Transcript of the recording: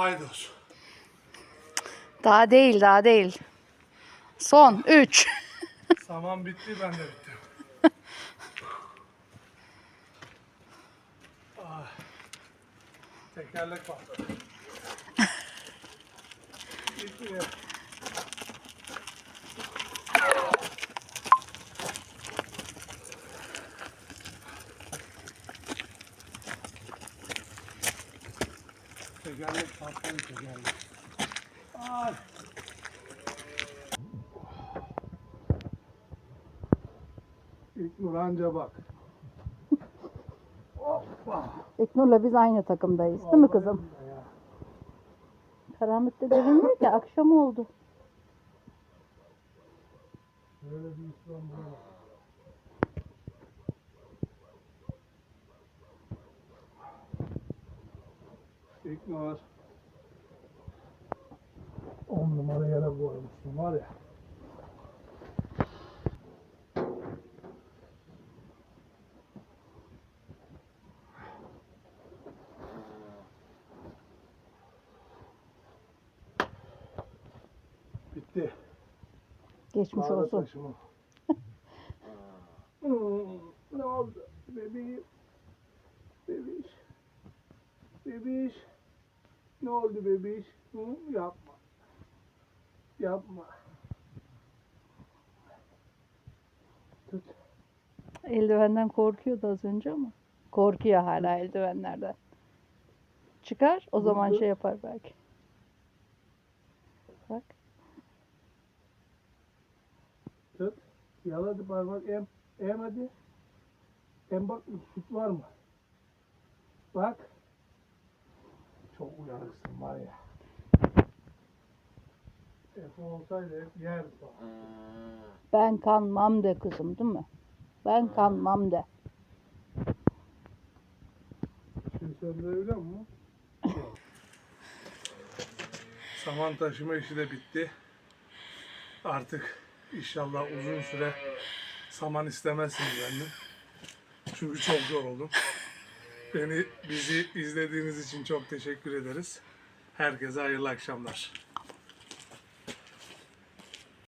Paydos. Daha değil, daha değil. Son 3. Saman bitti ben de bittim. ah. Tekerlek patladı. Bitti ya. Tekerlek patladı tekerlek. Ay. İlknur anca bak. Hoppa. İknur'la biz aynı takımdayız değil mi kızım? Karanlıkta görünmüyor ki akşam oldu. Böyle bir İslam burada. İlknur. On numara yere koymuşsun var ya. Bitti. Geçmiş Mağara olsun. taşıma. Hmm, ne oldu? Bebeğim. Bebiş. Bebiş. Ne oldu bebiş? Hı? Yapma. Yapma. Tut. Eldivenden korkuyordu az önce ama. Korkuyor hala eldivenlerden. Çıkar o zaman Vurdu. şey yapar belki. Bak. Tut. Yaladı parmak. Em, em hadi. Em bak süt var mı? Bak. Çok uyanıksın var ya. Efe olsaydı hep yerdi bak. Ben kanmam de kızım değil mi? Ben kanmam de. Şimdi söndürebiliyor musun? Saman taşıma işi de bitti. Artık inşallah uzun süre saman istemezsiniz benden. Çünkü çok yoruldum. Beni, bizi izlediğiniz için çok teşekkür ederiz. Herkese hayırlı akşamlar.